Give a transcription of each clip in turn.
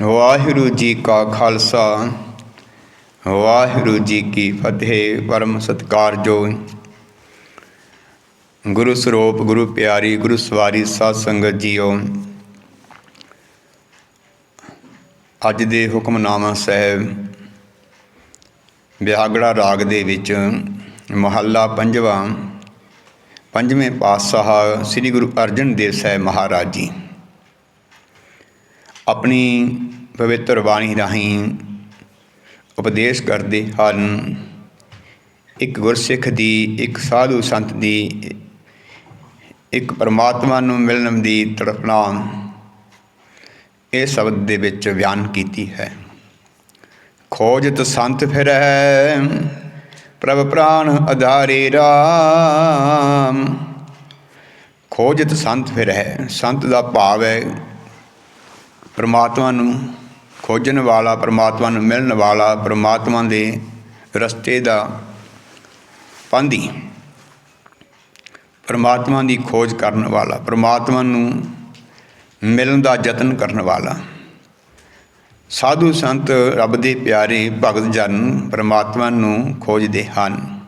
ਵਾਹਿਗੁਰੂ ਜੀ ਕਾ ਖਾਲਸਾ, ਵਾਹਿਗੁਰੂ ਜੀ ਕੀ ਫਤਿਹ, ਪਰਮ ਸਤਿਕਾਰਯੋਗ ਗੁਰੂ ਸਰੂਪ, ਗੁਰੂ ਪਿਆਰੀ, ਗੁਰੂ ਸਵਾਰੀ ਸਾਧ ਸੰਗਤ ਜੀਓ, ਅੱਜ ਦੇ ਹੁਕਮਨਾਮਾ ਸਾਹਿਬ ਵਿਆਗੜਾ ਰਾਗ ਦੇ ਵਿੱਚ ਮਹੱਲਾ ਪੰਜਵਾਂ, ਪੰਜਵੇਂ ਪਾਤਸ਼ਾਹ ਸ੍ਰੀ ਗੁਰੂ ਅਰਜਨ ਦੇਵ ਸਾਹਿਬ ਮਹਾਰਾਜ ਜੀ। ਆਪਣੀ ਪਵਿੱਤਰ ਬਾਣੀ ਰਾਹੀਂ ਉਪਦੇਸ਼ ਕਰਦੇ ਹਨ। ਇੱਕ ਗੁਰਸਿੱਖ ਦੀ, ਇੱਕ ਸਾਧੂ ਸੰਤ ਦੀ, ਇੱਕ ਪਰਮਾਤਮਾ ਨੂੰ ਮਿਲਣ ਦੀ ਤੜਪਣਾ ਇਹ ਸ਼ਬਦ ਦੇ ਵਿੱਚ ਬਿਆਨ ਕੀਤੀ ਹੈ। ਖੋਜਤ ਸੰਤ ਫਿਰੈ, ਪ੍ਰਭ ਪ੍ਰਾਨ ਆਧਾਰੇ ਰਾਮ। ਖੋਜਤ ਸੰਤ ਫਿਰੈ, ਸੰਤ ਦਾ ਭਾਵ ਹੈ ਪਰਮਾਤਮਾ ਨੂੰ ਖੋਜਣ ਵਾਲਾ ਪਰਮਾਤਮਾ ਨੂੰ ਮਿਲਣ ਵਾਲਾ ਪਰਮਾਤਮਾ ਦੇ ਰਸਤੇ ਦਾ ਪਾਂਦੀ ਪਰਮਾਤਮਾ ਦੀ ਖੋਜ ਕਰਨ ਵਾਲਾ, ਪਰਮਾਤਮਾ ਨੂੰ ਮਿਲਣ ਦਾ ਯਤਨ ਕਰਨ ਵਾਲਾ। ਸਾਧੂ ਸੰਤ ਰੱਬ ਦੇ ਪਿਆਰੇ ਭਗਤ ਜਨ ਪਰਮਾਤਮਾ ਨੂੰ ਖੋਜਦੇ ਹਨ।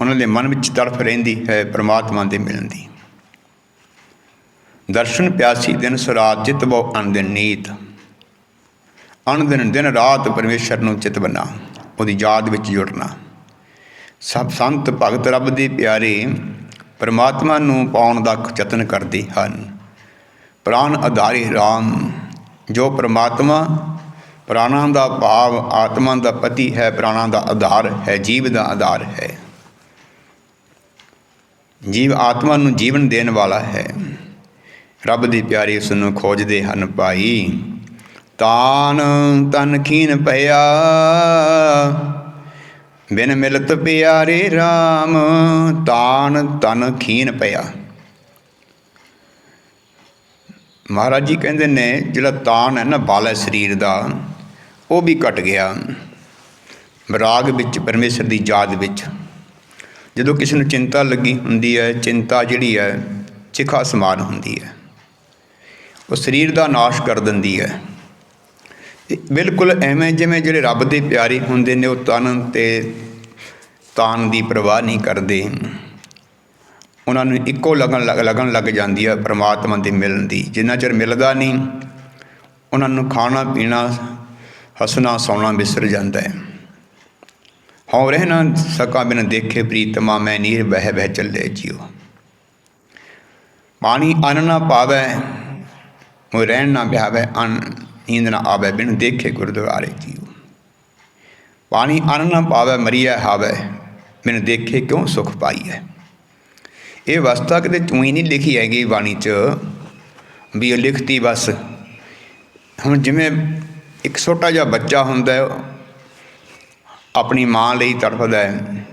ਉਹਨਾਂ ਦੇ ਮਨ ਵਿੱਚ ਤੜਫ ਰਹਿੰਦੀ ਹੈ ਪਰਮਾਤਮਾ ਦੇ ਮਿਲਣ ਦੀ। ਦਰਸ਼ਨ ਪਿਆਸੀ ਦਿਨ ਸਰਾਤ ਚਿਤ ਬਹੁ ਅਨਦਿਨ ਨੀਤ। ਅਨਦਿਨ ਦਿਨ ਰਾਤ ਪਰਮੇਸ਼ਰ ਨੂੰ ਚਿਤ ਉਹਦੀ ਯਾਦ ਵਿੱਚ ਜੁੜਨਾ। ਸਭ ਸੰਤ ਭਗਤ ਰੱਬ ਦੇ ਪਿਆਰੇ ਪਰਮਾਤਮਾ ਨੂੰ ਪਾਉਣ ਦਾ ਯਤਨ ਕਰਦੇ ਹਨ। ਪ੍ਰਾਨ ਆਧਾਰੇ RAM ਜੋ ਪਰਮਾਤਮਾ ਪ੍ਰਾਣਾਂ ਦਾ ਭਾਵ ਆਤਮਾ ਦਾ ਪਤੀ ਹੈ, ਪ੍ਰਾਣਾਂ ਦਾ ਆਧਾਰ ਹੈ, ਜੀਵ ਦਾ ਆਧਾਰ ਹੈ। ਜੀਵ ਆਤਮਾ ਨੂੰ ਜੀਵਨ ਦੇਣ ਵਾਲਾ ਹੈ। ਰੱਬ ਦੀ ਪਿਆਰੀ ਉਸ ਨੂੰ ਖੋਜਦੇ ਹਨ, ਭਾਈ ਤਾਨ ਤਨ ਖੀਨ ਪਿਆ ਬਿਨ ਮਿਲਤ ਪਿਆਰੇ RAM ਤਾਨ ਤਨ ਖੀਨ ਪਿਆ ਮਹਾਰਾਜ ਜੀ ਕਹਿੰਦੇ ਨੇ, ਜਿਹੜਾ ਤਾਨ ਹੈ ਨਾ ਬਲ ਹੈ ਸਰੀਰ ਦਾ, ਉਹ ਵੀ ਘਟ ਗਿਆ। ਰਾਗ ਵਿੱਚ, ਪਰਮੇਸ਼ਰ ਦੀ ਯਾਦ ਵਿੱਚ। ਜਦੋਂ ਕਿਸੇ ਨੂੰ ਚਿੰਤਾ ਲੱਗੀ ਹੁੰਦੀ ਹੈ, ਚਿੰਤਾ ਜਿਹੜੀ ਹੈ, ਚਿਖਾ ਸਮਾਨ ਹੁੰਦੀ ਹੈ। ਉਹ ਸਰੀਰ ਦਾ ਨਾਸ਼ ਕਰ ਦਿੰਦੀ ਹੈ। ਬਿਲਕੁਲ ਐਵੇਂ ਜਿਵੇਂ ਜਿਹੜੇ ਰੱਬ ਦੇ ਪਿਆਰੇ ਹੁੰਦੇ ਨੇ, ਉਹ ਤਨ ਤੇ ਤਾਨ ਦੀ ਪਰਵਾਹ ਨਹੀਂ ਕਰਦੇ। ਉਹਨਾਂ ਨੂੰ ਇੱਕੋ ਲੱਗਣ ਲਗਨ ਲੱਗ ਜਾਂਦੀ ਹੈ ਪ੍ਰਮਾਤਮਾ ਦੇ ਮਿਲਣ ਦੀ। ਜਿੰਨਾ ਚਿਰ ਮਿਲਦਾ ਨਹੀਂ, ਉਹਨਾਂ ਨੂੰ ਖਾਣਾ, ਪੀਣਾ, ਹੱਸਣਾ, ਸੌਣਾ ਵਿਸਰ ਜਾਂਦਾ ਹੈ। ਹਉ ਰਹਿਣਾ ਸਕਾ ਬਿਨ ਦੇਖੇ ਪ੍ਰੀਤਮਾ, ਮੈਂ ਨੀਰ ਬਹਿ ਬਹਿ ਚੱਲੇ ਜਿਉ ਪਾਣੀ ਅੰਨ ਨਾ ਪਾਵੇ, ਉਹ ਰਹਿਣ ਨਾ ਬਿਹਾਵੇ ਅਨ। ਨੀਂਦ ਨਾ ਆਵੇ ਬਿਨ ਦੇਖੇ ਗੁਰਦੁਆਰੇ ਜੀਉ। ਪਾਣੀ ਅੰਨ ਨਾ ਪਾਵੇ ਮਰੀਆ ਹਾਵੇ, ਬਿਨ ਦੇਖੇ ਕਿਉਂ ਸੁਖ ਪਾਈਐ? ਇਹ ਅਵਸਥਾ ਕਿਤੇ ਤੂੰ ਹੀ ਨਹੀਂ ਲਿਖੀ ਹੈਗੀ ਬਾਣੀ 'ਚ, ਵੀ ਉਹ ਲਿਖਤੀ ਬਸ। ਹੁਣ ਜਿਵੇਂ ਇੱਕ ਛੋਟਾ ਜਿਹਾ ਬੱਚਾ ਹੁੰਦਾ ਆਪਣੀ ਮਾਂ ਲਈ ਤੜਫਦਾ ਹੈ।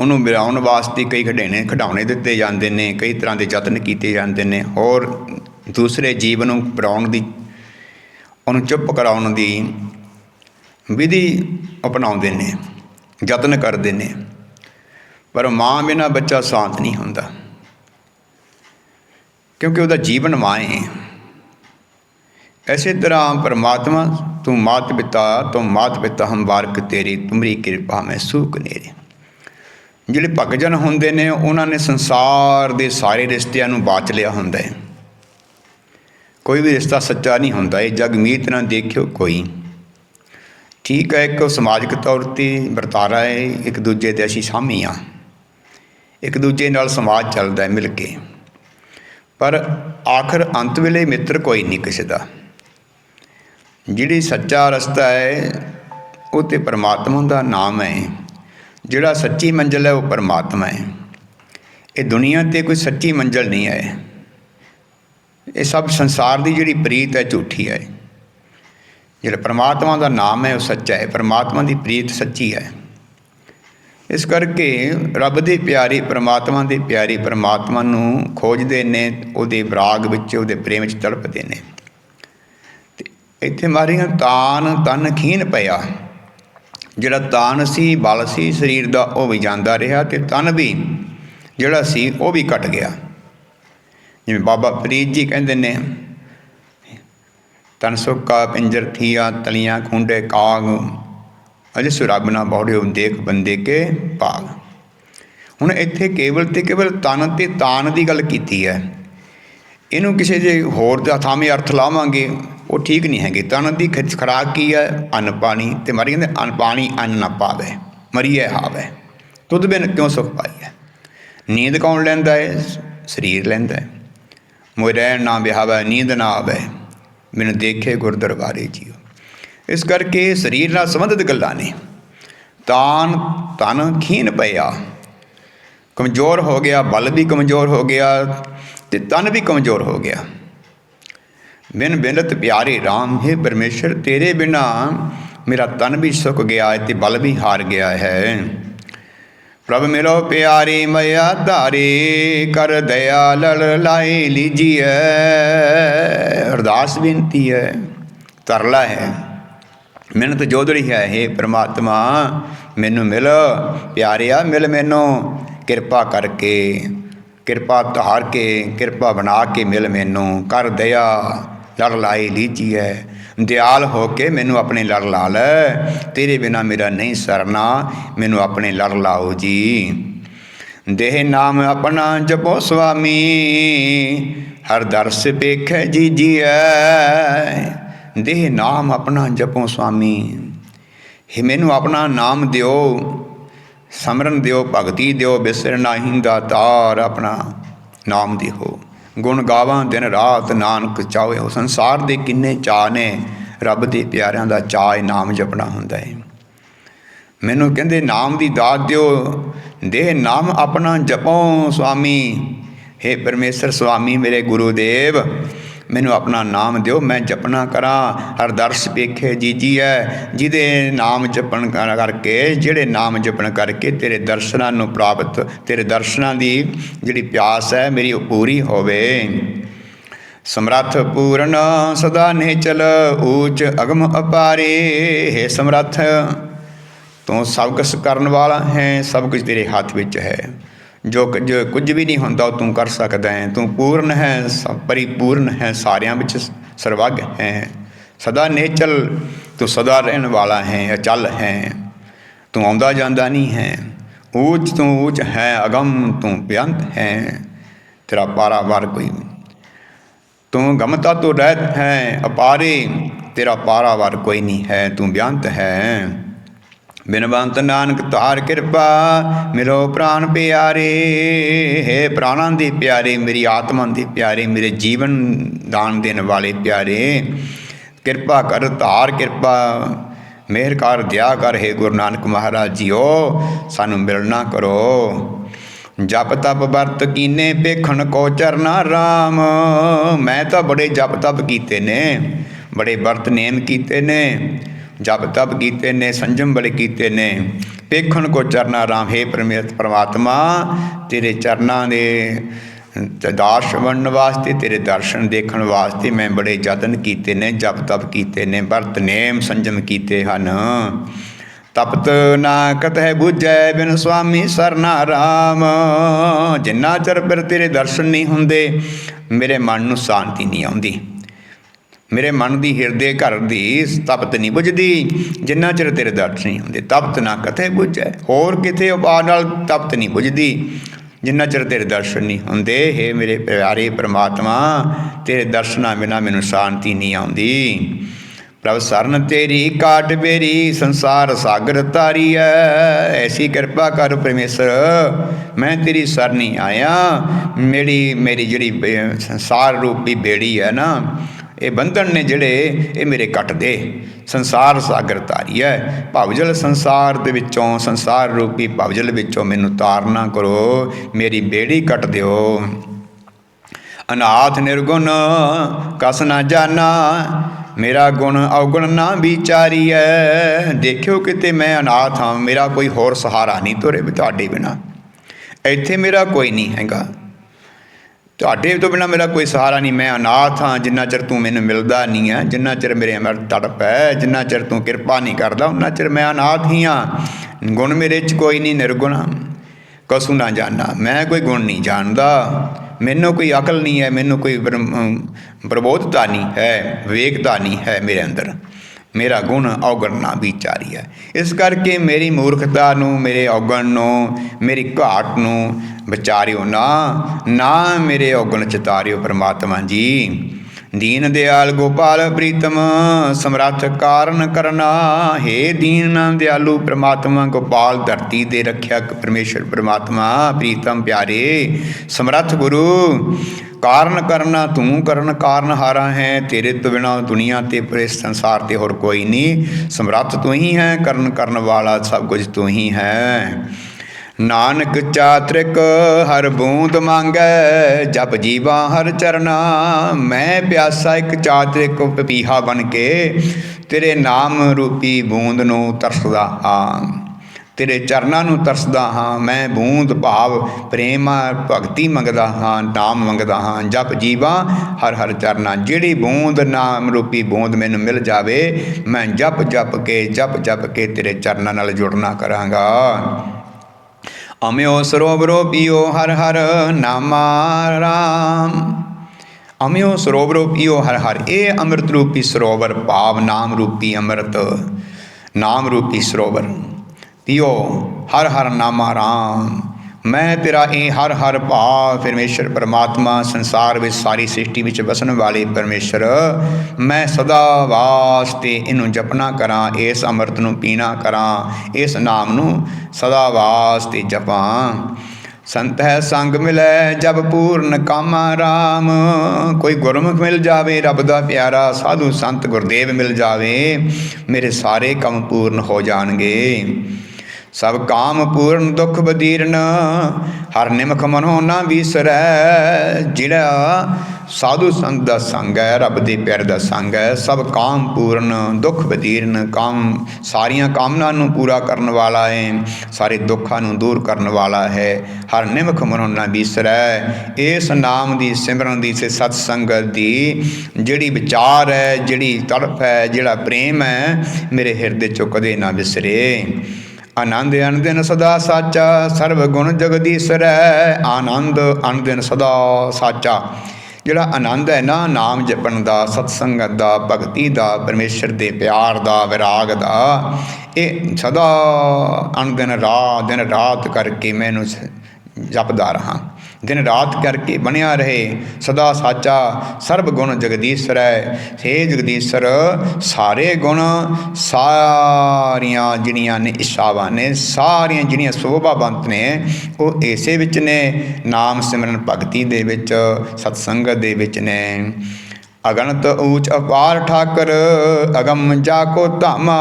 ਉਹਨੂੰ ਮਿਲਾਉਣ ਵਾਸਤੇ ਕਈ ਖਿਡੌਣੇ ਖਿਡੌਣੇ ਦਿੱਤੇ ਜਾਂਦੇ ਨੇ, ਕਈ ਤਰ੍ਹਾਂ ਦੇ ਯਤਨ ਕੀਤੇ ਜਾਂਦੇ ਨੇ, ਹੋਰ ਦੂਸਰੇ ਜੀਵ ਨੂੰ ਪਰਾਉਣ ਦੀ ਉਹਨੂੰ ਚੁੱਪ ਕਰਾਉਣ ਦੀ ਵਿਧੀ ਅਪਣਾਉਂਦੇ ਨੇ, ਯਤਨ ਕਰਦੇ ਨੇ। ਪਰ ਮਾਂ ਬਿਨਾ ਬੱਚਾ ਸ਼ਾਂਤ ਨਹੀਂ ਹੁੰਦਾ। ਕਿਉਂਕਿ ਉਹਦਾ ਜੀਵਨ ਮਾਂ ਹੈ ਐਸੇ ਤਰ੍ਹਾਂ ਪਰਮਾਤਮਾ, ਤੂੰ ਮਾਤ ਪਿਤਾ, ਤੂੰ ਮਾਤ ਪਿਤਾ ਹਮ ਬਾਰਕ ਤੇਰੀ, ਤੁਮਰੀ ਕਿਰਪਾ ਮੈਂ ਸੂਖ ਨੇਰੇ। ਜਿਹੜੇ ਭਗਜਨ ਹੁੰਦੇ ਨੇ, ਉਹਨਾਂ ਨੇ ਸੰਸਾਰ ਦੇ ਸਾਰੇ ਰਿਸ਼ਤਿਆਂ ਨੂੰ ਬਾਚ ਲਿਆ ਹੁੰਦਾ ਹੈ ਕੋਈ ਵੀ ਰਿਸ਼ਤਾ ਸੱਚਾ ਨਹੀਂ ਹੁੰਦਾ, ਇਹ ਜਗ ਮੀਤ ਨਾ ਦੇਖਿਓ ਕੋਈ। ਠੀਕ ਹੈ, ਇੱਕ ਸਮਾਜਿਕ ਤੌਰ ਤੇ ਵਰਤਾਰਾ ਹੈ, ਇੱਕ ਦੂਜੇ ਦੇ ਅਸੀਂ ਸਾਮੀ ਆ ਇੱਕ ਦੂਜੇ ਨਾਲ ਸਮਾਜ ਚੱਲਦਾ ਹੈ ਮਿਲ ਕੇ। ਪਰ ਆਖਰ ਅੰਤ ਵੇਲੇ ਮਿੱਤਰ ਕੋਈ ਨਹੀਂ ਕਿਸੇ ਦਾ। ਜਿਹੜੀ ਸੱਚਾ ਰਸਤਾ ਹੈ, ਉਹ ਤੇ ਪਰਮਾਤਮਾ ਦਾ ਨਾਮ ਹੈ। ਜਿਹੜਾ ਸੱਚੀ ਮੰਜ਼ਲ ਹੈ, ਉਹ ਪਰਮਾਤਮਾ ਹੈ। ਇਹ ਦੁਨੀਆ ਤੇ ਕੋਈ ਸੱਚੀ ਮੰਜ਼ਲ ਨਹੀਂ ਹੈ। ਇਹ ਸਭ ਸੰਸਾਰ ਦੀ ਜਿਹੜੀ ਪ੍ਰੀਤ ਹੈ, ਝੂਠੀ ਹੈ। ਜਿਹੜਾ ਪਰਮਾਤਮਾ ਦਾ ਨਾਮ ਹੈ, ਉਹ ਸੱਚਾ ਹੈ। ਪਰਮਾਤਮਾ ਦੀ ਪ੍ਰੀਤ ਸੱਚੀ ਹੈ। ਇਸ ਕਰਕੇ ਰੱਬ ਦੇ ਪਿਆਰੇ, ਪਰਮਾਤਮਾ ਦੇ ਪਿਆਰੇ ਪਰਮਾਤਮਾ ਨੂੰ ਖੋਜਦੇ ਨੇ, ਉਹਦੇ ਵਿਰਾਗ ਵਿੱਚ, ਉਹਦੇ ਪ੍ਰੇਮ ਵਿੱਚ ਤੜਪਦੇ ਨੇ। ਤੇ ਇੱਥੇ ਮਾਰੀਆਂ, ਤਾਨ ਤਨ ਖੀਨ ਪਿਆ। ਜਿਹੜਾ ਤਾਨ ਸੀ, ਬਲ ਸੀ, ਸਰੀਰ ਦਾ ਉਹ ਵੀ ਜਾਂਦਾ ਰਿਹਾ ਤੇ ਤਨ ਵੀ ਜਿਹੜਾ ਸੀ, ਉਹ ਵੀ ਘਟ ਗਿਆ। ਜਿਵੇਂ ਬਾਬਾ ਫਰੀਦ ਜੀ ਕਹਿੰਦੇ ਨੇ ਤਨ ਸੁੱਕਾ ਪਿੰਜਰ ਥੀਆ, ਤਲੀਆਂ ਖੁੰਡੇ ਕਾਗ, ਅਜੇ ਸੁਰਬ ਨਾ ਬਹੁੜਿਓ, ਦੇਖ ਬੰਦੇ ਕੇ ਭਾਗ। ਹੁਣ ਇੱਥੇ ਕੇਵਲ ਤੇ ਕੇਵਲ ਤਨ ਤੇ ਤਾਨ ਦੀ ਗੱਲ ਕੀਤੀ ਹੈ। ਇਹਨੂੰ ਕਿਸੇ ਜੇ ਹੋਰ ਦਾ ਥਾਵੇਂ ਅਰਥ ਲਾਵਾਂਗੇ, ਉਹ ਠੀਕ ਨਹੀਂ ਹੈਗੇ। ਤਨ ਦੀ ਖ- ਖੁਰਾਕ ਕੀ ਹੈ? ਅੰਨ ਪਾਣੀ। ਤੇ ਮਰੀ ਕਹਿੰਦੇ, ਅੰਨ ਪਾਣੀ ਅੰਨ ਨਾ ਪਾਵੇ, ਮਰੀਏ ਹਾਵੇ। ਤੁਧ ਬਿਨ ਕਿਉਂ ਸੁਖ ਹੈ ਨੀਂਦ ਕੌਣ ਲੈਂਦਾ ਹੈ? ਸਰੀਰ ਲੈਂਦਾ ਹੈ। ਮੋਇ ਰਹਿਣ ਨਾ ਬਿਹਾਵੇ ਨੀਂਦ ਨਾ ਆਵੇ। ਮੈਨੂੰ ਦੇਖੇ ਗੁਰ ਦਰਬਾਰੇ ਜੀਓ। ਇਸ ਕਰਕੇ ਸਰੀਰ ਨਾਲ ਸੰਬੰਧਿਤ ਗੱਲਾਂ ਨੇ। ਤਾਨ, ਤਨ ਖੀਨ ਪਿਆ। ਕਮਜ਼ੋਰ ਹੋ ਗਿਆ, ਬਲ ਵੀ ਕਮਜ਼ੋਰ ਹੋ ਗਿਆ ਤੇ ਤਨ ਵੀ ਕਮਜ਼ੋਰ ਹੋ ਗਿਆ। ਬਿਨ ਬਿਨਤ ਪਿਆਰੇ RAM ਹੈ ਪਰਮੇਸ਼ਰ, ਤੇਰੇ ਬਿਨਾ ਮੇਰਾ ਤਨ ਵੀ ਸੁੱਕ ਗਿਆ ਹੈ ਤੇ ਬਲ ਵੀ ਹਾਰ ਗਿਆ ਹੈ। ਪ੍ਰਭ ਮਿਲੋ ਪਿਆਰੀ ਮਇਆ ਧਾਰੇ, ਕਰ ਦਇਆ ਲਲ ਲਾਏ ਲੀਜੀਐ। ਅਰਦਾਸ ਬੇਨਤੀ ਹੈ, ਤਰਲਾ ਹੈ। ਮਿਹਨਤ ਜੋਦੜੀ ਹੈ हे ਪ੍ਰਮਾਤਮਾ, ਮੈਨੂੰ ਮਿਲ, ਪਿਆਰਿਆ, ਮਿਲ ਮੈਨੂੰ, ਕਿਰਪਾ ਕਰਕੇ, ਕਿਰਪਾ ਧਾਰ ਕੇ, ਕਿਰਪਾ ਬਣਾ ਕੇ ਮਿਲ ਮੈਨੂੰ, ਕਰ ਦਇਆ। ਲੜ ਲਾਈ ਲੀਜੀਐ ਦਿਆਲ ਹੋ ਕੇ ਮੈਨੂੰ ਆਪਣੇ ਲੜ ਲਾ ਲੈ। ਤੇਰੇ ਬਿਨਾ ਮੇਰਾ ਨਹੀਂ ਸਰਨਾ, ਮੈਨੂੰ ਆਪਣੇ ਲੜ ਲਾਓ ਜੀ। ਦੇਹ ਨਾਮ ਆਪਣਾ ਜਪੋ ਸੁਆਮੀ ਹਰ ਦਰਸ ਵੇਖੈ ਜੀਜੀਐ ਦੇਹ ਨਾਮ ਆਪਣਾ ਜਪੋ ਸੁਆਮੀ हे ਮੈਨੂੰ ਆਪਣਾ ਨਾਮ ਦਿਓ, ਸਮਰਨ ਦਿਓ, ਭਗਤੀ ਦਿਓ, ਬਿਸਰ ਨਾਹੀਂ ਦਾਤਾਰ ਆਪਣਾ ਨਾਮ ਦਿਓ। ਗੁਣ ਗਾਵਾਂ, ਦਿਨ ਰਾਤ ਨਾਨਕ ਚਾਹੇ ਉਹ ਸੰਸਾਰ ਦੇ ਕਿੰਨੇ ਚਾਅ ਨੇ, ਰੱਬ ਦੇ ਪਿਆਰਿਆਂ ਦਾ ਚਾਅ ਹੈ ਨਾਮ ਜਪਣਾ ਹੁੰਦਾ ਹੈ ਮੈਨੂੰ ਕਹਿੰਦੇ, ਨਾਮ ਦੀ ਦਾਤ ਦਿਓ, ਦੇਹ ਨਾਮ ਆਪਣਾ ਜਪੋ ਸੁਆਮੀ हे ਪਰਮੇਸ਼ਰ ਸੁਆਮੀ ਮੇਰੇ ਗੁਰੂਦੇਵ ਮੈਨੂੰ ਆਪਣਾ ਨਾਮ ਦਿਓ, ਮੈਂ ਜਪਣਾ ਕਰਾਂ। ਹਰਦਰਸ਼ ਵੇਖੇ ਜੀਜੀ ਹੈ ਜਿਹਦੇ ਨਾਮ ਜਪਣ ਕਰ- ਕਰਕੇ, ਜਿਹੜੇ ਨਾਮ ਜਪਣ ਕਰਕੇ ਤੇਰੇ ਦਰਸ਼ਨਾਂ ਨੂੰ ਪ੍ਰਾਪਤ, ਤੇਰੇ ਦਰਸ਼ਨਾਂ ਦੀ ਜਿਹੜੀ ਪਿਆਸ ਹੈ ਮੇਰੀ ਉਹ ਪੂਰੀ ਹੋਵੇ। ਸਮਰੱਥ ਪੂਰਨ ਸਦਾ ਨਿਚਲ, ਊਚ ਅਗਮ ਅਪਾਰੇ। ਹੈ ਸਮਰੱਥ, ਤੂੰ ਸਭ ਕੁਝ ਕਰਨ ਵਾਲਾ ਹੈ, ਸਭ ਕੁਝ ਤੇਰੇ ਹੱਥ ਵਿੱਚ ਹੈ। ਜੋ ਜੋ ਕੁਝ ਵੀ ਨਹੀਂ ਹੁੰਦਾ, ਉਹ ਤੂੰ ਕਰ ਸਕਦਾ ਹੈ। ਤੂੰ ਪੂਰਨ ਹੈ, ਸਭ ਪਰਿਪੂਰਨ ਹੈ, ਸਾਰਿਆਂ ਵਿੱਚ ਸਰਵੱਗ ਹੈ। ਸਦਾ ਨੇਚਲ, ਤੂੰ ਸਦਾ ਰਹਿਣ ਵਾਲਾ ਹੈ, ਅਚਲ ਹੈ। ਤੂੰ ਆਉਂਦਾ ਜਾਂਦਾ ਨਹੀਂ ਹੈ। ਊਚ ਤੂੰ ਊਚ ਹੈ, ਅਗਮ ਤੂੰ ਬੇਅੰਤ ਹੈ। ਤੇਰਾ ਪਾਰਾਵਾਰ ਕੋਈ ਨਹੀਂ। ਤੂੰ ਗਮਤਾ ਤੋਂ ਰਹਿਤ ਹੈ, ਅਪਾਰੇ, ਤੇਰਾ ਪਾਰਾਵਾਰ ਕੋਈ ਨਹੀਂ ਹੈ, ਤੂੰ ਬੇਅੰਤ ਹੈ। ਬਿਨਵੰਤ ਨਾਨਕ ਤਾਰ ਕਿਰਪਾ, ਮਿਲੋ ਪ੍ਰਾਨ ਪਿਆਰੇ। ਹੈ ਪ੍ਰਾਣਾਂ ਦੇ ਪਿਆਰੇ, ਮੇਰੀ ਆਤਮਾ ਦੇ ਪਿਆਰੇ, ਮੇਰੇ ਜੀਵਨ ਦਾਨ ਦੇਣ ਵਾਲੇ ਪਿਆਰੇ, ਕਿਰਪਾ ਕਰ ਤਾਰ ਕਿਰਪਾ, ਮਿਹਰ ਕਰ, ਦਿਆ ਕਰ, ਹੈ ਗੁਰੂ ਨਾਨਕ ਮਹਾਰਾਜ ਜੀਓ, ਸਾਨੂੰ ਮਿਲਣਾ ਕਰੋ। ਜਪ ਤਪ ਵਰਤ ਕੀਨੇ ਪੇਖਣ ਕੋ ਚਰਨਾ RAM ਮੈਂ ਤਾਂ ਬੜੇ ਜਪ ਤਪ ਕੀਤੇ ਨੇ, ਬੜੇ ਵਰਤ ਨੇਮ ਕੀਤੇ ਨੇ। ਜਪ ਤਪ ਕੀਤੇ ਨੇ, ਸੰਜਮ ਬੜੇ ਕੀਤੇ ਨੇ। ਪੇਖਣ ਕੋ ਚਰਨਾ ਰਾਮ, ਹੈ ਪਰਮੇਸ਼ਰ ਪ੍ਰਮਾਤਮਾ, ਤੇਰੇ ਚਰਨਾਂ ਦੇ ਦਾਰਸ਼ ਬਣਨ ਵਾਸਤੇ, ਤੇਰੇ ਦਰਸ਼ਨ ਦੇਖਣ ਵਾਸਤੇ ਮੈਂ ਬੜੇ ਯਤਨ ਕੀਤੇ ਨੇ ਜਪ ਤਪ ਕੀਤੇ ਨੇ, ਵਰਤ ਨੇਮ ਸੰਜਮ ਕੀਤੇ ਹਨ। ਤਪਤ ਨਾ ਕਤ ਹੈ 부ਜੈ ਬਿਨ ਸੁਆਮੀ ਸਰਨਾ ਰਾਮ। ਜਿੰਨਾ ਚਿਰ ਫਿਰ ਤੇਰੇ ਦਰਸ਼ਨ ਨਹੀਂ ਹੁੰਦੇ, ਮੇਰੇ ਮਨ ਨੂੰ ਸ਼ਾਂਤੀ ਨਹੀਂ ਆਉਂਦੀ। ਮੇਰੇ ਮਨ ਦੀ ਹਿਰਦੇ ਘਰ ਦੀ ਤਪਤ ਨਹੀਂ ਬੁਝਦੀ, ਜਿੰਨਾ ਚਿਰ ਤੇਰੇ ਦਰਸ਼ਨ ਨਹੀਂ ਹੁੰਦੇ, ਤਪਤ ਨਾ ਕਥੇ ਬੁਝੈ। ਹੋਰ ਕਿਤੇ ਉਪਾਅ ਨਾਲ ਤਪਤ ਨਹੀਂ ਬੁਝਦੀ, ਜਿੰਨਾ ਚਿਰ ਤੇਰੇ ਦਰਸ਼ਨ ਨਹੀਂ ਹੁੰਦੇ हे ਮੇਰੇ ਪਿਆਰੇ ਪ੍ਰਮਾਤਮਾ, ਤੇਰੇ ਦਰਸ਼ਨਾਂ ਬਿਨਾ ਮੈਨੂੰ ਸ਼ਾਂਤੀ ਨਹੀਂ ਆਉਂਦੀ। ਪ੍ਰਭ, ਸਰਨ ਤੇਰੀ ਕਾਟ ਬੇਰੀ, ਸੰਸਾਰ ਸਾਗਰ ਤਾਰੀ ਐ ਐਸੀ ਕਿਰਪਾ ਕਰ ਪਰਮੇਸ਼ਰ, ਮੈਂ ਤੇਰੀ ਸਰਨੀ ਆਇਆ। ਮੇਰੀ ਮੇਰੀ ਜਿਹੜੀ ਸੰਸਾਰ ਰੂਪੀ ਬੇੜੀ ਹੈ ਨਾ ਇਹ ਬੰਧਨ ਨੇ ਜਿਹੜੇ, ਇਹ ਮੇਰੇ ਕੱਟ ਦੇ। ਸੰਸਾਰ ਸਾਗਰ ਤਾਰੀ ਹੈ ਭਵਜਲ ਸੰਸਾਰ ਦੇ ਵਿੱਚੋਂ, ਸੰਸਾਰ ਰੂਪੀ ਭਵਜਲ ਵਿੱਚੋਂ ਮੈਨੂੰ ਤਾਰਨਾ ਕਰੋ। ਮੇਰੀ ਬੇੜੀ ਕੱਟ ਦਿਓ। ਅਨਾਥ ਨਿਰਗੁਣ, ਕਸ ਨਾ ਜਾਣਾ ਮੇਰਾ ਗੁਣ ਔਗੁਣ ਨਾ ਵਿਚਾਰੀਐ ਦੇਖਿਓ ਕਿਤੇ ਮੈਂ ਅਨਾਥ ਹਾਂ, ਮੇਰਾ ਕੋਈ ਹੋਰ ਸਹਾਰਾ ਨਹੀਂ ਤੁਰੇ ਵੀ ਤੁਹਾਡੇ ਬਿਨਾ। ਇੱਥੇ ਮੇਰਾ ਕੋਈ ਨਹੀਂ ਹੈਗਾ। ਤੁਹਾਡੇ ਤੋਂ ਬਿਨਾ ਮੇਰਾ ਕੋਈ ਸਹਾਰਾ ਨਹੀਂ, ਮੈਂ ਅਨਾਥ ਹਾਂ, ਜਿੰਨਾ ਚਿਰ ਤੂੰ ਮੈਨੂੰ ਮਿਲਦਾ ਨਹੀਂ ਹੈ, ਜਿੰਨਾ ਚਿਰ ਮੇਰੇ ਅੰਦਰ ਤੜਪ ਹੈ, ਜਿੰਨਾ ਚਿਰ ਤੂੰ ਕਿਰਪਾ ਨਹੀਂ ਕਰਦਾ ਉਹਨਾਂ ਚਿਰ ਮੈਂ ਅਨਾਥ ਹੀ ਹਾਂ। ਗੁਣ ਮੇਰੇ 'ਚ ਕੋਈ ਨਹੀਂ ਨਿਰਗੁਣ, ਕਸੂ ਨਾ ਜਾਣਾ ਮੈਂ ਕੋਈ ਗੁਣ ਨਹੀਂ ਜਾਣਦਾ। ਮੈਨੂੰ ਕੋਈ ਅਕਲ ਨਹੀਂ ਹੈ, ਮੈਨੂੰ ਕੋਈ ਬ੍ਰਹਮ- ਪ੍ਰਬੋਧਤਾ ਨਹੀਂ ਹੈ, ਵਿਵੇਕਤਾ ਨਹੀਂ ਹੈ ਮੇਰੇ ਅੰਦਰ। ਮੇਰਾ ਗੁਣ ਔਗਣ ਨਾ ਵਿਚਾਰੀ ਹੈ। ਇਸ ਕਰਕੇ ਮੇਰੀ ਮੂਰਖਤਾ ਨੂੰ, ਮੇਰੇ ਔਗਣ ਨੂੰ, ਮੇਰੀ ਘਾਟ ਨੂੰ ਵਿਚਾਰਿਓ, ਨਾ ਨਾ ਮੇਰੇ ਔਗਣ ਚਿਤਾਰਿਓ ਪ੍ਰਮਾਤਮਾ ਜੀ। ਦੀਨ ਦਿਆਲ ਗੋਪਾਲ ਪ੍ਰੀਤਮ, ਸਮਰੱਥ ਕਾਰਨ ਕਰਨਾ। ਹੈ ਦੀਨ ਦਿਆਲੂ ਪ੍ਰਮਾਤਮਾ, ਗੋਪਾਲ ਧਰਤੀ ਦੇ ਰੱਖਿਅਕ ਪਰਮੇਸ਼ਰ ਪ੍ਰਮਾਤਮਾ, ਪ੍ਰੀਤਮ ਪਿਆਰੇ, ਸਮਰੱਥ ਗੁਰੂ, ਕਾਰਨ ਕਰਨਾ, ਤੂੰ ਕਰਨ ਕਾਰਨ ਹਾਰਾ ਹੈ। ਤੇਰੇ ਤੋਂ ਬਿਨਾ ਦੁਨੀਆ ਤੇ ਪੂਰੇ ਸੰਸਾਰ ਤੇ ਹੋਰ ਕੋਈ ਨਹੀਂ। ਸਮਰੱਥ ਤੂੰ ਹੀ ਹੈ, ਕਰਨ ਕਰਨ ਵਾਲਾ ਸਭ ਕੁਝ ਤੂੰ ਹੀ ਹੈ। ਨਾਨਕ ਚਾਤ੍ਰਿਕ ਹਰ ਬੂੰਦ ਮੰਗੈ, ਜਪ ਜੀਵਾ ਹਰ ਚਰਨਾ। ਮੈਂ ਪਿਆਸਾ ਇੱਕ ਚਾਤ੍ਰਿਕ ਪਪੀਹਾ ਬਣ ਕੇ, ਤੇਰੇ ਨਾਮ ਰੂਪੀ ਬੂੰਦ ਨੂੰ ਤਰਸਦਾ ਹਾਂ। ਤੇਰੇ ਚਰਨਾਂ ਨੂੰ ਤਰਸਦਾ ਹਾਂ, ਮੈਂ ਬੂੰਦ ਭਾਵ ਪ੍ਰੇਮ ਭਗਤੀ ਮੰਗਦਾ ਹਾਂ, ਨਾਮ ਮੰਗਦਾ ਹਾਂ। ਜਪ ਜੀਵਾ ਹਰ ਹਰ ਚਰਨਾਂ, ਜਿਹੜੀ ਬੂੰਦ ਨਾਮ ਰੂਪੀ ਬੂੰਦ ਮੈਨੂੰ ਮਿਲ ਜਾਵੇ, ਮੈਂ ਜਪ ਜਪ ਕੇ, ਜਪ ਜਪ ਕੇ ਤੇਰੇ ਚਰਨਾਂ ਨਾਲ ਜੁੜਨਾ ਕਰਾਂਗਾ। ਅਮਿਓ ਸਰੋਵਰੋ ਪੀਓ ਹਰ ਹਰ ਨਾਮਾ ਰਾਮ। ਅਮਿਓ ਸਰੋਵਰੋ ਪੀਓ ਹਰ ਹਰ ਇਹ ਅੰਮ੍ਰਿਤ ਰੂਪੀ ਸਰੋਵਰ, ਭਾਵ ਨਾਮ ਰੂਪੀ ਅੰਮ੍ਰਿਤ, ਨਾਮ ਰੂਪੀ ਸਰੋਵਰ। ਪੀਓ ਹਰ ਹਰ ਨਾਮਾ ਰਾਮ। ਮੈਂ ਤੇਰਾ ਇਹ ਹਰ ਹਰ ਭਾਵ ਪਰਮੇਸ਼ਰ ਪਰਮਾਤਮਾ ਸੰਸਾਰ ਵਿੱਚ ਸਾਰੀ ਸ੍ਰਿਸ਼ਟੀ ਵਿੱਚ ਵਸਣ ਵਾਲੇ ਪਰਮੇਸ਼ਰ, ਮੈਂ ਸਦਾ ਵਾਸਤੇ ਇਹਨੂੰ ਜਪਣਾ ਕਰਾਂ, ਇਸ ਅੰਮ੍ਰਿਤ ਨੂੰ ਪੀਣਾ ਕਰਾਂ, ਇਸ ਨਾਮ ਨੂੰ ਸਦਾ ਵਾਸਤੇ ਜਪਾਂ। ਸੰਤ ਹੈ ਸੰਗ ਮਿਲੈ ਜਬ ਪੂਰਨ ਕਾਮਾ ਰਾਮ ਕੋਈ ਗੁਰਮੁਖ ਮਿਲ ਜਾਵੇ ਰੱਬ ਦਾ ਪਿਆਰਾ, ਸਾਧੂ ਸੰਤ ਗੁਰਦੇਵ ਮਿਲ ਜਾਵੇ, ਮੇਰੇ ਸਾਰੇ ਕੰਮ ਪੂਰਨ ਹੋ ਜਾਣਗੇ। ਸਭ ਕਾਮ ਪੂਰਨ ਦੁਖ ਬਦੀਰਨ, ਹਰ ਨਿਮਖ ਮਨੋ ਨਾ ਵਿਸਰੈ। ਜਿਹੜਾ ਸਾਧੂ ਸੰਤ ਦਾ ਸੰਗ ਹੈ, ਰੱਬ ਦੇ ਪਿਆਰ ਦਾ ਸੰਗ ਹੈ, ਸਭ ਕਾਮ ਪੂਰਨ, ਦੁਖ ਬਦੀਰਨ, ਕਾਮ ਸਾਰੀਆਂ ਕਾਮਨਾ ਨੂੰ ਪੂਰਾ ਕਰਨ ਵਾਲਾ ਹੈ, ਸਾਰੇ ਦੁੱਖਾਂ ਨੂੰ ਦੂਰ ਕਰਨ ਵਾਲਾ ਹੈ, ਹਰ ਨਿਮਖ ਮਨੋ ਨਾ ਵਿਸਰੈ। ਇਸ ਨਾਮ ਦੀ ਸਿਮਰਨ ਦੀ ਸੇ ਸਤ ਸੰਗਤ ਦੀ ਜਿਹੜੀ ਵਿਚਾਰ ਹੈ, ਜਿਹੜੀ ਤੜਫ ਹੈ, ਜਿਹੜਾ ਪ੍ਰੇਮ ਹੈ, ਮੇਰੇ ਹਿਰਦੇ ਚੋਂ ਕਦੇ ਨਾ ਵਿਸਰੇ। ਆਨੰਦ ਅਨੰਦਿਨ ਸਦਾ ਸਾਚਾ ਸਰਬ ਗੁਣ ਜਗਦੀਸ਼ਰੈ, ਆਨੰਦ ਅਨੰਦਿਨ ਸਦਾ ਸਾਚਾ। ਜਿਹੜਾ ਆਨੰਦ ਹੈ ਨਾ, ਨਾਮ ਜਪਣ ਦਾ, ਸਤਸੰਗਤ ਦਾ, ਭਗਤੀ ਦਾ, ਪਰਮੇਸ਼ਰ ਦੇ ਪਿਆਰ ਦਾ, ਵਿਰਾਗ ਦਾ, ਇਹ ਸਦਾ ਅਨੰਦਿਨ ਰਾਤ ਦਿਨ ਰਾਤ ਕਰਕੇ ਮੈਨੂੰ ਜਪਦਾ ਰਹਾ। ਦਿਨ ਰਾਤ ਕਰਕੇ ਬਣਿਆ ਰਹੇ। ਸਦਾ ਸਾਚਾ ਸਰਬ ਗੁਣ ਜਗਦੀਸ਼ਰੈ ਸੇ ਜਗਦੀਸ਼ਰ, ਸਾਰੇ ਗੁਣ ਸਾਰੀਆਂ ਜਿਹੜੀਆਂ ਨੇ ਇਸ਼ਾਵਾਂ ਨੇ, ਸਾਰੀਆਂ ਜਿਹੜੀਆਂ ਸੋਭਾਵੰਤ ਨੇ, ਉਹ ਇਸੇ ਵਿੱਚ ਨੇ, ਨਾਮ ਸਿਮਰਨ ਭਗਤੀ ਦੇ ਵਿੱਚ ਸਤਸੰਗਤ ਦੇ ਵਿੱਚ ਨੇ। ਅਗਣਤ ਊਚ ਅਪਾਰ ਠਾਕਰ, ਅਗਮ ਜਾ ਕੋ ਧਾਮਾ।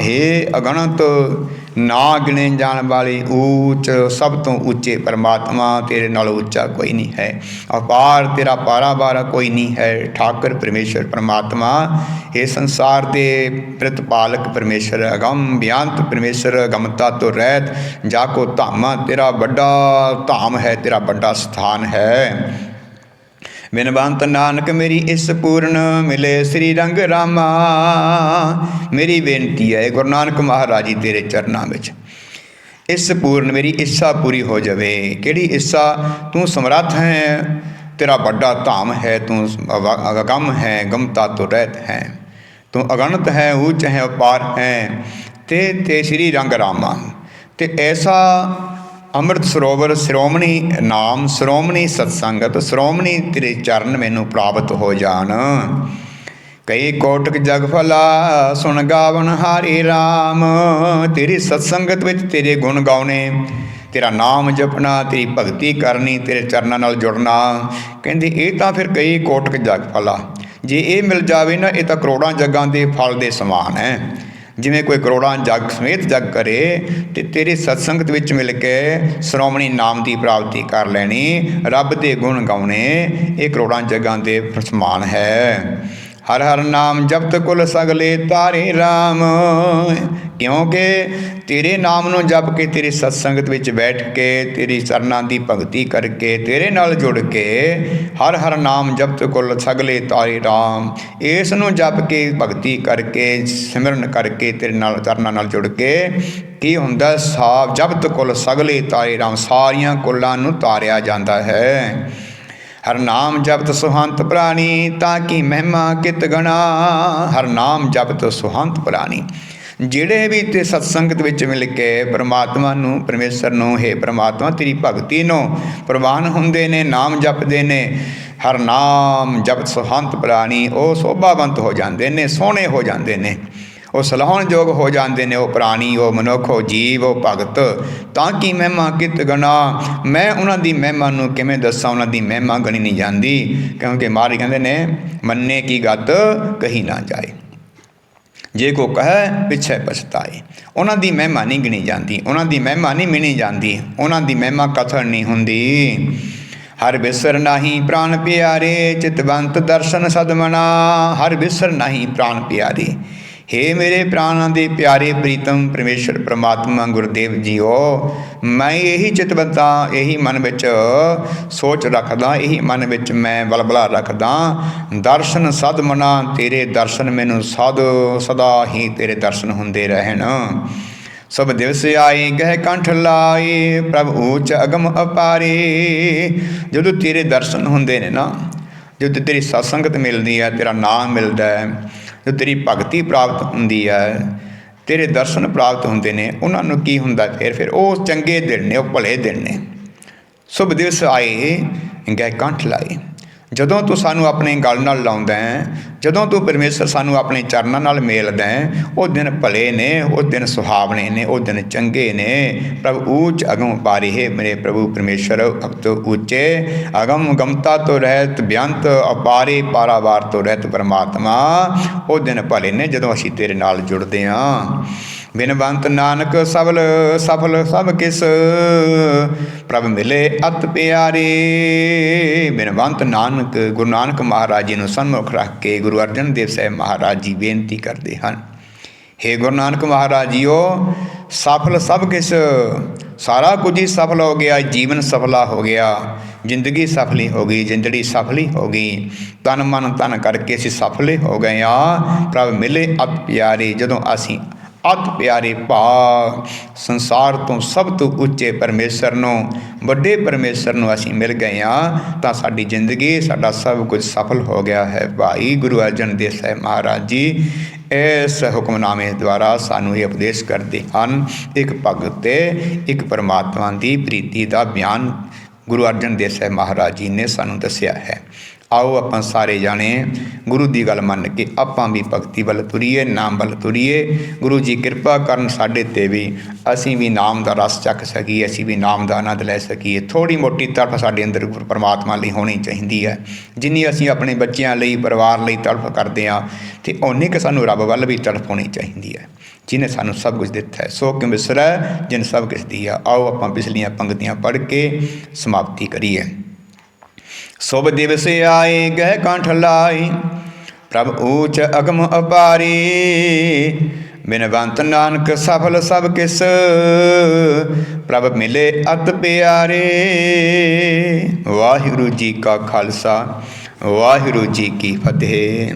हे ਅਗਣਤ ਨਾ ਗਿਣੇ ਜਾਣ ਵਾਲੀ ਊਚ, ਸਭ ਤੋਂ ਉੱਚੇ ਪਰਮਾਤਮਾ ਤੇਰੇ ਨਾਲ ਉੱਚਾ ਕੋਈ ਨਹੀਂ ਹੈ। ਅਪਾਰ ਤੇਰਾ ਪਾਰਾਵਾਰ ਕੋਈ ਨਹੀਂ ਹੈ। ਠਾਕਰ ਪਰਮੇਸ਼ਰ ਪਰਮਾਤਮਾ, ਇਹ ਸੰਸਾਰ ਦੇ ਪ੍ਰਤਪਾਲਕ ਪਰਮੇਸ਼ਰ, ਅਗੰਮ ਬਿਆੰਤ ਪਰਮੇਸ਼ਰ, ਅਗਮਤਾ ਤੋਂ ਰਹਿਤ, ਜਾ ਕੋ ਧਾਮਾ ਤੇਰਾ ਵੱਡਾ ਧਾਮ ਹੈ, ਤੇਰਾ ਵੱਡਾ ਸਥਾਨ ਹੈ। ਬਿਨਵੰਤ ਨਾਨਕ ਮੇਰੀ ਇਸ ਪੂਰਨ ਮਿਲੇ ਸ੍ਰੀ ਰੰਗ ਰਾਮਾ। ਮੇਰੀ ਬੇਨਤੀ ਹੈ ਗੁਰੂ ਨਾਨਕ ਮਹਾਰਾਜ ਜੀ ਤੇਰੇ ਚਰਨਾਂ ਵਿੱਚ, ਇਸ ਪੂਰਨ ਮੇਰੀ ਇੱਛਾ ਪੂਰੀ ਹੋ ਜਾਵੇ। ਕਿਹੜੀ ਇੱਛਾ? ਤੂੰ ਸਮਰੱਥ ਹੈ, ਤੇਰਾ ਵੱਡਾ ਧਾਮ ਹੈ, ਤੂੰ ਅਵ- ਹੈ, ਗਮਤਾ ਤੋਂ ਰਹਿਤ ਹੈ। ਤੂੰ ਅਗਣਤ ਹੈ, ਉੱਚ ਹੈ, ਅਪਾਰ ਹੈ, ਤੇ ਤੇ ਸ੍ਰੀ ਰੰਗ ਰਾਮਾ। ਤੇ ਐਸਾ ਅੰਮ੍ਰਿਤ ਸਰੋਵਰ, ਸ਼੍ਰੋਮਣੀ ਨਾਮ, ਸ਼੍ਰੋਮਣੀ ਸਤਸੰਗਤ, ਸ਼੍ਰੋਮਣੀ ਤੇਰੇ ਚਰਨ ਮੈਨੂੰ ਪ੍ਰਾਪਤ ਹੋ ਜਾਣ। ਕਈ ਕੋਟਕ ਜਗਫਲਾ ਸੁਣ ਗਾਵਨ ਹਾਰੇ RAM ਤੇਰੀ ਸਤਸੰਗਤ ਵਿੱਚ ਤੇਰੇ ਗੁਣ ਗਾਉਣੇ, ਤੇਰਾ ਨਾਮ ਜਪਣਾ, ਤੇਰੀ ਭਗਤੀ ਕਰਨੀ, ਤੇਰੇ ਚਰਨਾਂ ਨਾਲ ਜੁੜਨਾ। ਕਹਿੰਦੇ, ਇਹ ਤਾਂ ਫਿਰ ਕਈ ਕੋਟਕ ਜਗਫਲਾ ਜੇ ਇਹ ਮਿਲ ਜਾਵੇ ਨਾ, ਇਹ ਤਾਂ ਕਰੋੜਾਂ ਜੱਗਾਂ ਦੇ ਫਲ ਦੇ ਸਮਾਨ ਹੈ। ਜਿਵੇਂ ਕੋਈ ਕਰੋੜਾਂ ਜਗ ਸਮੇਤ ਜਗ ਕਰੇ ਤੇ ਤੇਰੇ ਸਤਸੰਗਤ ਵਿੱਚ ਮਿਲ ਕੇ ਸ਼੍ਰੋਮਣੀ ਨਾਮ ਦੀ ਪ੍ਰਾਪਤੀ ਕਰ ਲੈਣੀ, ਰੱਬ ਦੇ ਗੁਣ ਗਾਉਣੇ, ਇਹ ਕਰੋੜਾਂ ਜਗਾਂ ਦੇ ਸਮਾਨ ਹੈ। ਹਰ ਹਰ ਨਾਮ ਜਪਤ ਕੁਲ ਸਗਲੇ ਤਾਰੇ RAM ਕਿਉਂਕਿ ਤੇਰੇ ਨਾਮ ਨੂੰ ਜਪ ਕੇ, ਤੇਰੇ ਸਤਸੰਗਤ ਵਿੱਚ ਬੈਠ ਕੇ, ਤੇਰੀ ਚਰਨਾਂ ਦੀ ਭਗਤੀ ਕਰਕੇ, ਤੇਰੇ ਨਾਲ ਜੁੜ ਕੇ ਹਰ ਹਰ ਨਾਮ ਜਪਤ ਕੁਲ ਸਗਲੇ ਤਾਰੇ ਰਾਮ। ਇਸ ਨੂੰ ਜਪ ਕੇ, ਭਗਤੀ ਕਰਕੇ, ਸਿਮਰਨ ਕਰਕੇ ਤੇਰੇ ਨਾਲ, ਚਰਨਾਂ ਨਾਲ ਜੁੜ ਕੇ ਕੀ ਹੁੰਦਾ? ਸਾਬ ਜਪਤ ਕੁਲ ਸਗਲੇ ਤਾਰੇ ਰਾਮ, ਸਾਰੀਆਂ ਕੁਲਾਂ ਨੂੰ ਤਾਰਿਆ ਜਾਂਦਾ ਹੈ। ਹਰ ਨਾਮ ਜਪਤ ਸੁਹੰਤ ਪ੍ਰਾਣੀ, ਤਾਂ ਕੀ ਮਹਿਮਾ ਕਿਤ ਗਣਾ? ਹਰ ਨਾਮ ਜਪਤ ਸੁਹੰਤ ਪ੍ਰਾਣੀ। ਜਿਹੜੇ ਵੀ ਤੇ ਸਤਸੰਗਤ ਵਿੱਚ ਮਿਲ ਕੇ ਪ੍ਰਮਾਤਮਾ ਨੂੰ, ਪਰਮੇਸ਼ਰ ਨੂੰ, ਹੈ ਪ੍ਰਮਾਤਮਾ, ਤੇਰੀ ਭਗਤੀ ਨੂੰ ਪ੍ਰਵਾਨ ਹੁੰਦੇ ਨੇ, ਨਾਮ ਜਪਦੇ ਨੇ, ਹਰ ਨਾਮ ਜਪਤ ਸੁਹੰਤ ਪ੍ਰਾਣੀ, ਉਹ ਸੋਭਾਵੰਤ ਹੋ ਜਾਂਦੇ ਨੇ, ਸੋਹਣੇ ਹੋ ਜਾਂਦੇ ਨੇ। ਉਹ ਸਲਾਹਣ ਯੋਗ ਹੋ ਜਾਂਦੇ ਨੇ, ਉਹ ਪ੍ਰਾਣੀ, ਉਹ ਮਨੁੱਖ, ਉਹ ਜੀਵ, ਉਹ ਭਗਤ। ਤਾਂ ਕਿ ਮਹਿਮਾ ਕਿਤ ਗਣਾ? ਮੈਂ ਉਹਨਾਂ ਦੀ ਮਹਿਮਾ ਨੂੰ ਕਿਵੇਂ ਦੱਸਾਂ? ਉਹਨਾਂ ਦੀ ਮਹਿਮਾ ਗਣੀ ਨਹੀਂ ਜਾਂਦੀ, ਕਿਉਂਕਿ ਮਾਰੇ ਕਹਿੰਦੇ ਨੇ, ਮੰਨੇ ਕੀ ਗੱਤ ਕਹੀ ਨਾ ਜਾਏ। ਜੇ ਕੋ ਕਹੈ, ਪਿਛੇ ਪਛਤਾਏ। ਉਹਨਾਂ ਦੀ ਮਹਿਮਾ ਨਹੀਂ ਗਿਣੀ ਜਾਂਦੀ, ਉਹਨਾਂ ਦੀ ਮਹਿਮਾ ਨਹੀਂ ਮਿਣੀ ਜਾਂਦੀ, ਉਹਨਾਂ ਦੀ ਮਹਿਮਾ ਕਥਨ ਨਹੀਂ ਹੁੰਦੀ। ਹਰ ਬਿਸਰ ਨਹੀਂ ਪ੍ਰਾਨ ਪਿਆਰੇ, ਚਿਤਵੰਤ ਦਰਸ਼ਨ ਸਦਮਣਾ ਹਰ ਬਿਸਰ ਨਹੀਂ ਪ੍ਰਾਨ ਪਿਆਰੇ। ਹੇ ਮੇਰੇ ਪ੍ਰਾਣਾਂ ਦੇ ਪਿਆਰੇ ਪ੍ਰੀਤਮ ਪਰਮੇਸ਼ਰ ਪ੍ਰਮਾਤਮਾ ਗੁਰਦੇਵ ਜੀਓ, ਮੈਂ ਇਹੀ ਚਿਤਵੰਤਾ, ਇਹੀ ਮਨ ਵਿੱਚ ਸੋਚ ਰੱਖਦਾ, ਇਹੀ ਮਨ ਵਿੱਚ ਮੈਂ ਬਲਬਲਾ ਰੱਖਦਾ। ਦਰਸ਼ਨ ਸਦ ਮਨਾ, ਤੇਰੇ ਦਰਸ਼ਨ ਮੈਨੂੰ ਸਦ, ਸਦਾ ਹੀ ਤੇਰੇ ਦਰਸ਼ਨ ਹੁੰਦੇ ਰਹਿਣ। ਸਭ ਦਿਵਸ ਆਏ, ਗਹਿ ਕੰਠ ਲਾਏ, ਪ੍ਰਭ ਊਚ ਅਗਮ ਅਪਾਰੇ। ਜਦੋਂ ਤੇਰੇ ਦਰਸ਼ਨ ਹੁੰਦੇ ਨੇ ਨਾ, ਜਦੋਂ ਤੇਰੀ ਸਤਸੰਗਤ ਮਿਲਦੀ ਹੈ, ਤੇਰਾ ਨਾਮ ਮਿਲਦਾ ਹੈ ਜੋ ਤੇਰੀ ਭਗਤੀ ਪ੍ਰਾਪਤ ਹੁੰਦੀ ਹੈ, ਤੇਰੇ ਦਰਸ਼ਨ ਪ੍ਰਾਪਤ ਹੁੰਦੇ ਨੇ, ਉਹਨਾਂ ਨੂੰ ਕੀ ਹੁੰਦਾ ਫਿਰ ਫਿਰ ਉਹ ਚੰਗੇ ਦਿਨ ਨੇ, ਉਹ ਭਲੇ ਦਿਨ ਨੇ। ਸ਼ੁਭ ਦਿਵਸ ਆਏ ਗਏ ਕੰਠ ਲਾਏ। ਜਦੋਂ ਤੂੰ ਸਾਨੂੰ ਆਪਣੇ ਗਲ ਨਾਲ ਲਾਉਂਦਾ ਹੈ, ਜਦੋਂ ਤੂੰ ਪਰਮੇਸ਼ਰ ਸਾਨੂੰ ਆਪਣੇ ਚਰਨਾਂ ਨਾਲ ਮੇਲਦਾ ਹੈ, ਉਹ ਦਿਨ ਭਲੇ ਨੇ, ਉਹ ਦਿਨ ਸੁਹਾਵਣੇ ਨੇ, ਉਹ ਦਿਨ ਚੰਗੇ ਨੇ। ਪ੍ਰਭ ਉੱਚ ਅਗਮ ਪਾਰੇ ਹੈ ਮੇਰੇ ਪ੍ਰਭੂ ਪਰਮੇਸ਼ਰ ਅਬਤ ਉੱਚੇ ਅਗਮ ਗਮਤਾ ਤੋਂ ਰਹਿਤ ਬਿਆੰਤ, ਅਪਾਰੇ ਪਾਰਾਵਾਰ ਤੋਂ ਰਹਿਤ ਪਰਮਾਤਮਾ, ਉਹ ਦਿਨ ਭਲੇ ਨੇ ਜਦੋਂ ਅਸੀਂ ਤੇਰੇ ਨਾਲ ਜੁੜਦੇ ਹਾਂ ਬਿਨਵੰਤ ਨਾਨਕ ਸਫਲ ਸਫਲ ਸਭ ਕਿਸ। ਪ੍ਰਭ ਮਿਲੇ ਅਤ ਪਿਆਰੇ। ਬਿਨਵੰਤ ਨਾਨਕ, ਗੁਰੂ ਨਾਨਕ ਮਹਾਰਾਜ ਜੀ ਨੂੰ ਸਨਮੁਖ ਰੱਖ ਕੇ ਗੁਰੂ ਅਰਜਨ ਦੇਵ ਸਾਹਿਬ ਮਹਾਰਾਜ ਜੀ ਬੇਨਤੀ ਕਰਦੇ ਹਨ। हे ਗੁਰੂ ਨਾਨਕ ਮਹਾਰਾਜ ਜੀਓ, ਸਫਲ ਸਭ ਕਿਸ। ਸਾਰਾ ਕੁਝ ਹੀ ਸਫਲ ਹੋ ਗਿਆ, ਜੀਵਨ ਸਫਲਾ ਹੋ ਗਿਆ। ਜ਼ਿੰਦਗੀ ਸਫਲੀ ਹੋ ਗਈ, ਜਿੰਦੜੀ ਸਫਲੀ ਹੋ ਗਈ। ਤਨ ਮਨ ਤਨ ਕਰਕੇ ਅਸੀਂ ਸਫਲੇ ਹੋ ਗਏ ਆ ਪ੍ਰਭ ਮਿਲੇ ਅਤ ਪਿਆਰੇ, ਜਦੋਂ ਅਸੀਂ ਅਤ ਪਿਆਰੇ ਭਾਗ, ਸੰਸਾਰ ਤੋਂ ਸਭ ਤੋਂ ਉੱਚੇ ਪਰਮੇਸ਼ਰ ਨੂੰ, ਵੱਡੇ ਪਰਮੇਸ਼ਰ ਨੂੰ ਅਸੀਂ ਮਿਲ ਗਏ ਆ ਤਾਂ ਸਾਡੀ ਜ਼ਿੰਦਗੀ, ਸਾਡਾ ਸਭ ਕੁਝ ਸਫਲ ਹੋ ਗਿਆ ਹੈ। ਭਾਈ ਗੁਰੂ ਅਰਜਨ ਦੇਵ ਸਾਹਿਬ ਮਹਾਰਾਜ ਜੀ, ਇਸ ਹੁਕਮਨਾਮੇ ਦੁਆਰਾ ਸਾਨੂੰ ਇਹ ਉਪਦੇਸ਼ ਕਰਦੇ ਹਨ, ਇੱਕ ਭਗਤ ਤੇ ਇੱਕ ਪਰਮਾਤਮਾ ਦੀ ਪ੍ਰੀਤੀ ਦਾ ਬਿਆਨ ਗੁਰੂ ਅਰਜਨ ਦੇਵ ਸਾਹਿਬ ਮਹਾਰਾਜ ਜੀ ਨੇ ਸਾਨੂੰ ਦੱਸਿਆ ਹੈ। ਆਓ ਆਪਾਂ ਸਾਰੇ ਜਾਣੇ ਗੁਰੂ ਦੀ ਗੱਲ ਮੰਨ ਕੇ ਆਪਾਂ ਵੀ ਭਗਤੀ ਵੱਲ ਤੁਰੀਏ, ਨਾਮ ਵੱਲ ਤੁਰੀਏ। ਗੁਰੂ ਜੀ ਕਿਰਪਾ ਕਰਨ ਸਾਡੇ ਤੇ ਵੀ ਅਸੀਂ ਵੀ ਨਾਮ ਦਾ ਰਸ ਚੱਕ ਸਕੀਏ, ਅਸੀਂ ਵੀ ਨਾਮ ਦਾ ਆਨੰਦ ਲੈ ਸਕੀਏ। ਥੋੜੀ ਮੋਟੀ ਤੜਫ ਸਾਡੇ ਅੰਦਰ ਗੁਰ ਪਰਮਾਤਮਾ ਲਈ ਹੋਣੀ ਚਾਹੀਦੀ ਹੈ। ਜਿੰਨੀ ਅਸੀਂ ਆਪਣੇ ਬੱਚਿਆਂ ਲਈ, ਪਰਿਵਾਰ ਲਈ ਤੜਫ ਕਰਦੇ ਹਾਂ, ਤੇ ਓਨੀ ਕਿ ਸਾਨੂੰ ਰੱਬ ਵੱਲ ਵੀ ਤੜਫ ਹੋਣੀ ਚਾਹੀਦੀ ਹੈ। ਜਿਨੇ ਸਾਨੂੰ ਸਭ ਕੁਝ ਦਿੱਤਾ ਹੈ, ਸੋ ਕਿ ਮਿਸਰਾ ਜਿਨ ਸਭ ਕੁਝ ਦਿਆ, ਆਓ ਆਪਾਂ ਪਿਛਲੀਆਂ ਪੰਕਤੀਆਂ ਪੜ੍ਹ ਕੇ ਸਮਾਪਤੀ ਕਰੀਏ। ਸੁਭ ਦਿਵਸ ਆਏ ਗਹਿ ਕੰਠ ਲਾਈ ਪ੍ਰਭ ਊਚ ਅਗਮ ਅਪਾਰੀ। ਬਿਨਵੰਤ ਨਾਨਕ ਸਫਲ ਸਭ ਕਿਸ। ਪ੍ਰਭ ਮਿਲੇ ਅਤ ਪਿਆਰੇ। ਵਾਹਿਗੁਰੂ ਜੀ ਕਾ ਖਾਲਸਾ, ਵਾਹਿਗੁਰੂ ਜੀ ਕੀ ਫਤਿਹ।